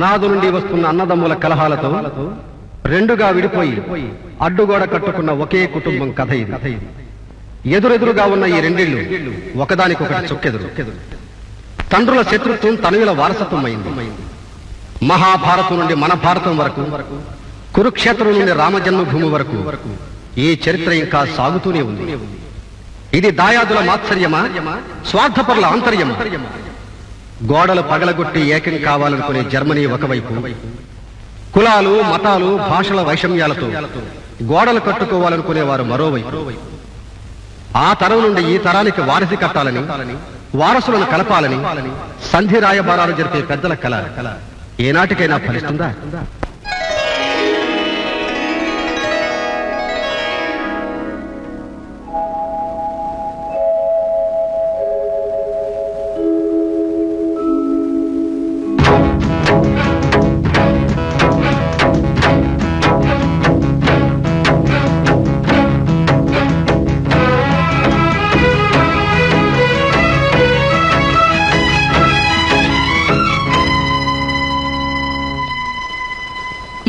అనాథు నుండి వస్తున్న అన్నదమ్ముల కలహాలతో రెండుగా విడిపోయి అడ్డుగోడ కట్టుకున్న ఒకే కుటుంబం కథ ఇది. ఎదురెదురుగా ఉన్న ఈ రెండిళ్ళు ఒకదానికొకటి చొక్కెదురు. తండ్రుల శత్రుత్వం తనయుల వారసత్వం అయింది మహాభారతం నుండి మన భారతం వరకు కురుక్షేత్రం నుండి రామజన్మభూమి వరకు ఈ చరిత్ర ఇంకా సాగుతూనే ఉంది. ఇది దాయాదుల మాత్సర్యమా? స్వార్థపరుల ఆంతర్యమా? గోడలు పగలగొట్టి ఏకం కావాలనుకునే జర్మనీ ఒకవైపు కులాలు మతాలు భాషల వైషమ్యాలతో గోడలు కట్టుకోవాలనుకునే వారు మరోవైపు. ఆ తరం నుండి ఈ తరానికి వారసి కట్టాలని వారసులను కలపాలని సంధి రాయబారాలు జరిపే పెద్దల కళ ఏనాటికైనా ఫలిస్తుందా?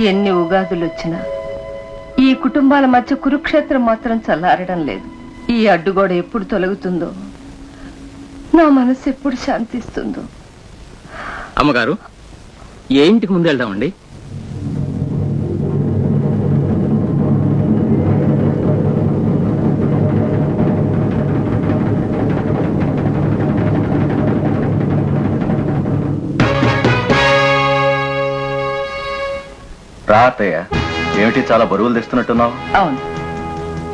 ఎన్ని ఉగాదులు వచ్చినా ఈ కుటుంబాల మధ్య కురుక్షేత్రం మాత్రం చల్లారడం లేదు. ఈ అడ్డుగోడ ఎప్పుడు తొలగుతుందో నా మనసు ఎప్పుడు శాంతిస్తుందో. అమ్మగారు ఏ ఇంటికి ముందు వెళ్దామండి? అత్తయ్య ఏమిటి చాలా బరువులు తెస్తున్నట్టున్నావు? అవును.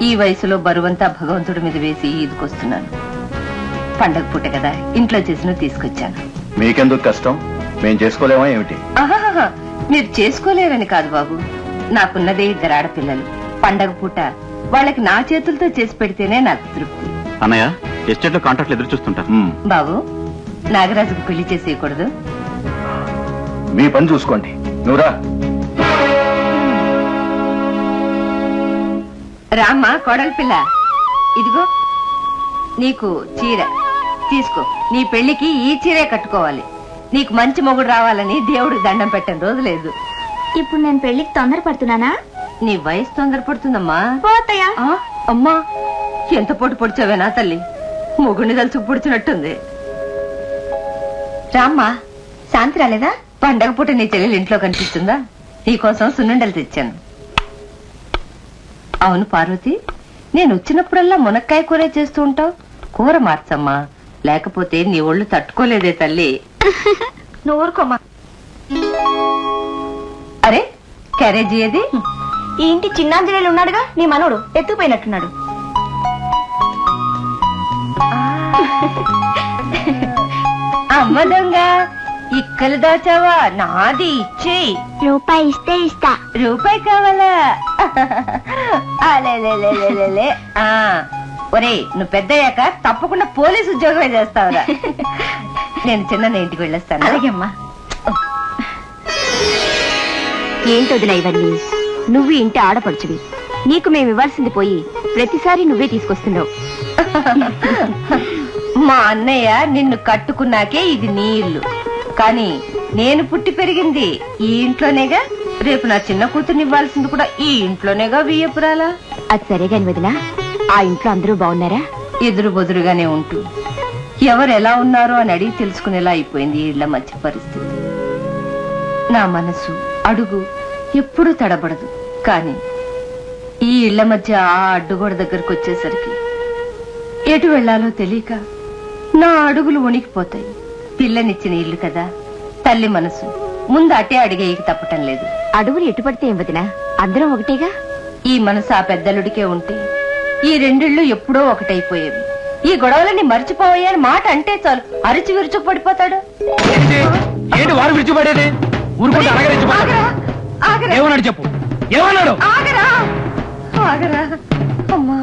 ఈ వయసులో బరువంతా భగవంతుడి మీద వేసి ఈదుకొస్తున్నాను. పండగ పూట కదా ఇంట్లో చేసిన తీసుకొచ్చాను. మీకెందుకు కష్టం? మేం చేసుకోలేమా ఏమిటి? మీరు చేసుకోలేరని కాదు బాబు. నాకున్నదే ఇద్దరు ఆడపిల్లలు. పండగ పూట వాళ్ళకి నా చేతులతో చేసి పెడితేనే నాకు తృప్తి. అన్నయ్య ఎస్టేట్లో కాంట్రాక్ట్లు ఎదురు చూస్తుంటా. మ్మ్. బాబు నాగరాజుకు పెళ్ళి చేసేయకూడదు. మీ పని చూసుకోండి. నువ్వురా రామ్మా కోడలి పిల్ల. ఇదిగో నీకు చీర. తీసుకో. నీ పెళ్ళికి ఈ చీరే కట్టుకోవాలి. నీకు మంచి మొగుడు రావాలని దేవుడికి దండం పెట్టని రోజు లేదు. ఇప్పుడు నేను పెళ్ళికి తొందరపడుతున్నానా? నీ వయసు తొందరపడుతుందమ్మా. పోతయ్యా. ఆ, అమ్మా ఎంత పొట్టు పొడిచావేనా తల్లి. మొగుడిని తలుచుకు పొడిచినట్టుంది. రామ్మా శాంతి రాలేదా? పండగ పూట నీ చెల్లెలు ఇంట్లో కనిపిస్తుందా? నీకోసం సున్నుండలు తెచ్చాను. అవును పార్వతి నేను వచ్చినప్పుడల్లా మునక్కాయ కూర చేస్తూ ఉంటావు. కూర మార్చమ్మా. లేకపోతే నీ ఒళ్ళు తట్టుకోలేదే తల్లి. నువ్వు ఊరుకోమా అరే క్యారేజీ ఏది? ఈ ఇంటి చిన్నాంజనేయులు ఉన్నాడుగా నీ మనోడు ఎత్తుపోయినట్టున్నాడు అమ్మ దొంగ. ఇక్కలు దాచావా? నాది ఇచ్చేయి రూపాయి ఇస్తే ఇస్తా. రూపాయి కావాలా. ఆ ఒరేయ్ నువ్వు పెద్దయ్యాక తప్పకుండా పోలీసు ఉద్యోగమే చేస్తావురా. నేను చిన్న ఇంటికి వెళ్ళొస్తాను. అలాగేమ్మా ఏంటి వదిన ఇవన్నీ? నువ్వు ఇంటి ఆడపడుచువి. నీకు మేము ఇవ్వాల్సింది పోయి ప్రతిసారి నువ్వే తీసుకొస్తున్నావు. మా అన్నయ్య నిన్ను కట్టుకున్నాకే ఇది నీ ఇల్లు. కానీ నేను పుట్టి పెరిగింది ఈ ఇంట్లోనేగా. రేపు నా చిన్న కూతుర్ని ఇవ్వాల్సింది కూడా ఈ ఇంట్లోనేగా వియ్యపురాలా అది సరే వదిన ఆ ఇంట్లో అందరూ బాగున్నారా? ఎదురు బొదురుగానే ఉంటూ. ఎవరు ఎలా ఉన్నారో అని అడిగి తెలుసుకునేలా అయిపోయింది ఈ ఇళ్ళ మధ్య పరిస్థితి. నా మనసు అడుగు ఎప్పుడూ తడబడదు. కానీ ఈ ఇళ్ళ మధ్య ఆ అడ్డుగోడ దగ్గరకు వచ్చేసరికి ఎటు వెళ్ళాలో తెలియక నా అడుగులు వణికిపోతాయి. పిల్లనిచ్చిన ఇల్లు కదా. తల్లి మనసు. ముందు అటే అడిగేయకి తప్పటం లేదు. అడుగులు ఎటుపడితే ఏం వదిన? అందరం ఒకటేగా? ఈ మనసు ఆ పెద్దలుడికే ఉంటే ఈ రెండిళ్ళు ఎప్పుడో ఒకటైపోయేవి. ఈ గొడవలని మర్చిపోయాయని మాట అంటే చాలు. అరిచి విరుచు పడిపోతాడు. ఏంటి? వారు ఊరుకుంటే ఏమన్నాడు చెప్పు. ఏమన్నాడు? ఆగరా, ఆగరా. అమ్మా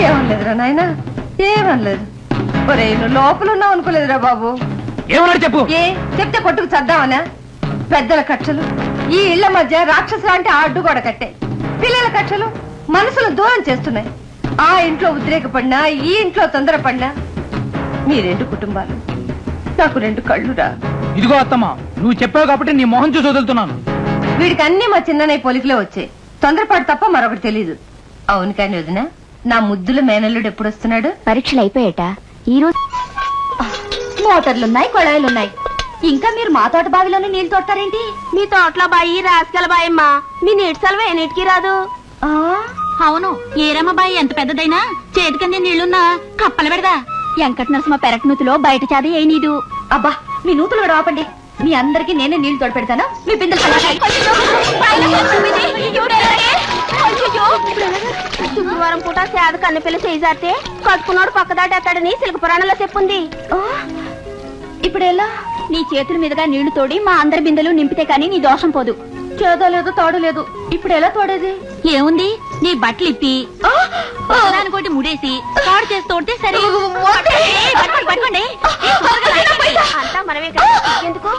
ఏమనలేదురా నాయన ఏమనలేదు. ఒరే నువ్వు లోపల ఉన్నావు అనుకోలేదురా బాబు. ఏమన్నాడు చెప్పు? ఏ చెప్తే కొట్టుకు చద్దామనా పెద్దల కక్షలు. ఈ ఇళ్ళ మధ్య రాక్షసు లాంటి ఆ అడ్డుగోడ కట్టే. పిల్లల కక్షలు మనసులు దూరం చేస్తున్నాయి. ఆ ఇంట్లో ఉద్రేకపడినా ఈ ఇంట్లో తొందరపడినా మీ రెండు కుటుంబాలు? నాకు రెండు కళ్ళురా. ఇదిగో అత్తమ్మ నువ్వు చెప్పావు కాబట్టి నీ మొహం చూసి వదులుతున్నాను. వీడికి అన్ని మా చిన్ననయ్య పోలికలే వచ్చాయి తొందరపాటు తప్ప మరొకటి తెలీదు. అవును కానీ వదిన నా ముద్దుల మేనల్లుడు ఎప్పుడు వస్తున్నాడు? పరీక్షలు అయిపోయాట. ఈ రోజు మోటార్లున్నాయి కొళాయిలున్నాయి. ఇంకా మీరు మా తోట బావిలోనే నీళ్ళు తోడతారేంటి? మీ తోటలో బాయి రాసుకెళ్ళ బాయమ్మా మీ నీటి సెలవు ఎన్నిటికి రాదు? అవును ఏరమ్మ బాయి ఎంత పెద్దదైనా చేతికంది నీళ్ళున్నా కప్పలు పెడదా? వెంకట నరసింహ పెరట్ నూతిలో బయట చాది ఏ నీదు? అబ్బా మీ నూతులు కూడా ఆపండి. మీ అందరికి నేనే నీళ్ళు తోడు పెడతాను మీ బిందెలు శుక్రవారం పూట సేద కన్నెపిల్ల చేజారితే కట్టుకున్నాడు పక్కదాటేస్తాడని సిల్క పురాణంలో చెప్పుంది. ఇప్పుడు ఎలా నీ చేతుల మీదుగా నీళ్ళు తోడి మా అందరి బిందెలు నింపితే కానీ నీ దోషం పోదు. చేదో లేదు తోడు లేదు. ఇప్పుడు ఎలా తోడేది? ఏముంది? నీ బట్టలు ఇప్పి. దానికోటి ముడేసి తాడు చేసి తోడితే సరే. పట్టుకోండి. అంతా మనమే కదా. ఎందుకు?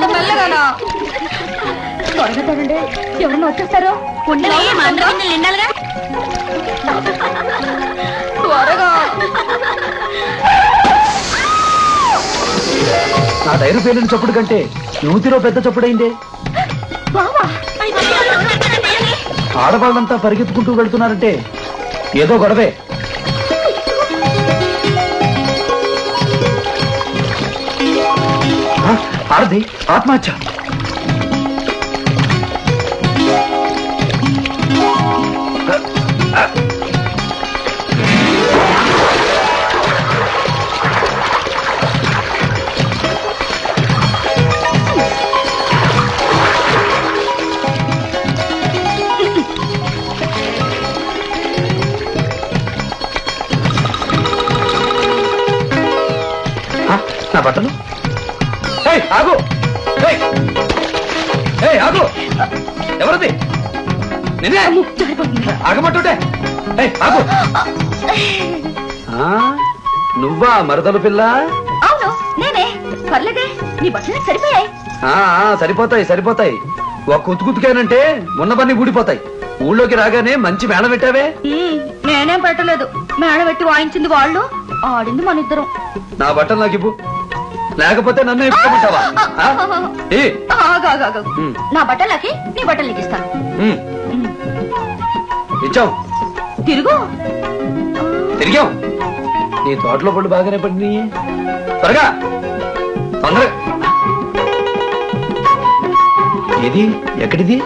త్వరగా ఎవరన్నా వచ్చేస్తారు? త్వరగా. నా టైరు పేలిన చప్పుడు కంటే నూతిలో పెద్ద చప్పుడైందే. బావా. ఆడవాళ్ళంతా పరిగెత్తుకుంటూ వెళ్తున్నారంటే ఏదో గొడవే. ఆ, ఆడది నిన్నే ఆగమంటుంటే. ఆగు. నువ్వా మరదలు పిల్ల? అవును నేనే. పర్లేదే నీ బట్టలు సరిపోయాయి. సరిపోతాయి సరిపోతాయి. ఒక కుతుకుతుకేనంటే ఉన్నవన్నీ ఊడిపోతాయి. ఊళ్ళోకి రాగానే మంచి మేళ పెట్టావే? నేనేం పెట్టలేదు. మేడ పెట్టి వాయించింది వాళ్ళు. ఆడింది మన ఇద్దరం. నా బట్టలు నాకు ఇవ్వు. లేకపోతే నన్ను. ఉమ్. నా బట్టలకి నీ బట్టలు ఇస్తాను. ఉమ్, ఉమ్. ఇచ్చాం తిరుగు. తిరిగాం నీ తోటలో పళ్ళు బాగానే పడినాయి త్వరగా. తొందరగా. ఏది? ఎక్కడిది.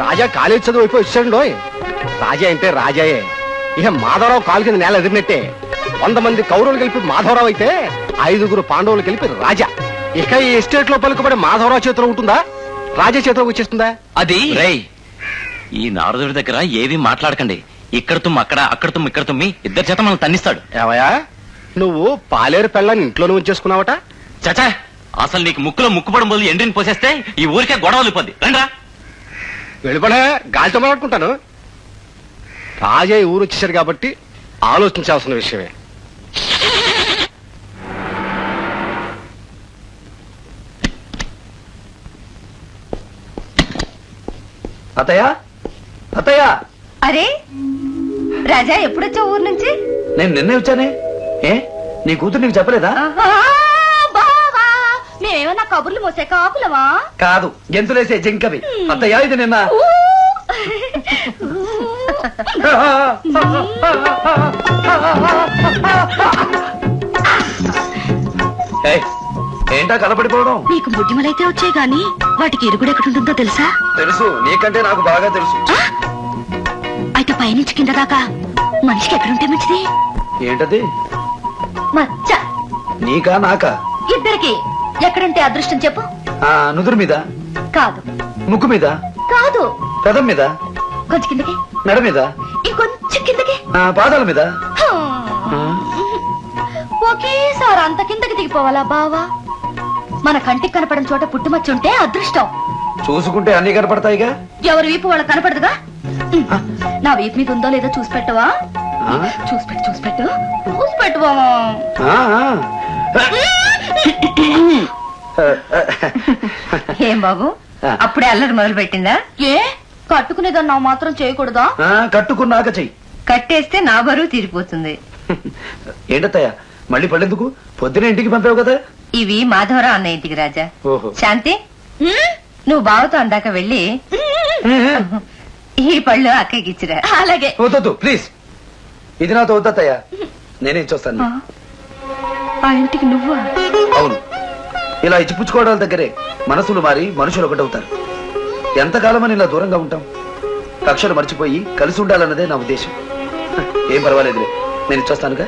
రాజా కాలేజ్ చదువు అయిపోయి వచ్చాడు రాజా అంటే రాజాయే. ఇక మాధవరావు కాలు కింద నేల ఎదిరినట్టే. వంద మంది కౌరవులు కలిపి మాధవరావు అయితే ఐదుగురు పాండవులు కలిపి రాజా. ఇక ఈ ఎస్టేట్లో పలుకుబడి మాధవరావు చేతిలో ఉంటుందా? రాజా చేతిలోకి వచ్చేస్తుందా? అది రేయ్. ఈ నారదుడి దగ్గర ఏవి మాట్లాడకండి. ఇక్కడ తుమ్ము అక్కడ అక్కడ తుమ్ము ఇక్కడ తుమ్మి. ఇద్దరు చేత మనం తన్నిస్తాడు. ఏవయా నువ్వు పాలేరు పెళ్ళని ఇంట్లోనే ఉంచేసుకున్నావట? చచా అసలు నీకు ముక్కులో ముక్కుపడం బదులు ఎండిని పోసేస్తే ఈ ఊరికే గొడవలు ఇబ్బంది రండ్రా. వెళ్ళిపడే గాలితో మాట్లాడుకుంటాను. రాజా ఈ ఊరు వచ్చేసారు కాబట్టి ఆలోచించాల్సిన విషయమే. అత్తయ్య? అత్తయ్య? అరే రాజా ఎప్పుడొచ్చావు ఊరు నుంచి? నేను నిన్నే వచ్చానే. ఏ? నీ కూతురు నీకు చెప్పలేదా? బావా మేమేమన్నా కబుర్లు మోసే కాకులవా కాదు గెంతులేసే జింకవి. అత్తయ్య ఇది నిన్న. ఏంటా కలపడిపోవడం నీకు బుద్ధిమలైతే వచ్చాయి గాని వాటికి ఇరుగుడు ఎక్కడుంటుందో తెలుసా? తెలుసు నీకంటే నాకు బాగా తెలుసు. అయితే పైనుంచి కింద దాకా మనిషికి ఎక్కడుంటే మంచిది? ఏంటది? మచ్చ! నీకా నాకా? ఇద్దరికి ఎక్కడుంటే అదృష్టం చెప్పు. ఆ నుదురు మీద? కాదు. ముక్కు మీద? కాదు. పెదం మీద? కొంచెం కిందకి. మెడ మీద? ఇంకొంచెం కిందకి. ఆ పాదాల మీద? ఒకేసారి అంత కిందకి దిగిపోవాలా బావా? మన కంటికి కనపడని చోట పుట్టుమచ్చి ఉంటే అదృష్టం. చూసుకుంటే అన్ని కనపడతాయిగా? ఎవరి వీపు వాళ్ళకి కనపడదుగా. నా వీపు మీద ఉందో లేదో చూసి పెట్టవా? చూసి పెట్టు చూసి పెట్టు. చూసి పెట్టు బావా. ఏం బాబు? అప్పుడే అల్లరి మొదలు పెట్టిందా ఏ? కట్టుకునేదాన్ని నా మాత్రం చేయకూడదా? ఆ, కట్టుకున్నాక చెయ్యి. కట్టేస్తే నా బరువు తీరిపోతుంది. ఏంటత్తయ్య మళ్ళీ పళ్ళెందుకు? పొద్దున ఇంటికి పంపావు కదా? ఇవి మాధవరావు అన్న ఇంటికి రాజా. ఓహో. శాంతి నువ్వు బావతో అందాక వెళ్ళి ఈ పళ్ళు అక్కకి ఇచ్చిరా. అలాగే. వద్దొద్దు ప్లీజ్. ఇది నాతో వద్దత్తయ్య. నేనేం చూస్తాను ఆ ఇంటికి నువ్వు? అవును. ఇలా ఇచ్చిపుచ్చుకోవడాల దగ్గరే మనసులు మారి మనుషులు ఒకటవుతారు. ఎంతకాలమని ఇలా దూరంగా ఉంటాం? కక్షలు మర్చిపోయి కలిసి ఉండాలన్నదే నా ఉద్దేశం. ఏం పర్వాలేదులే. నేను ఇచ్చొస్తానుగా.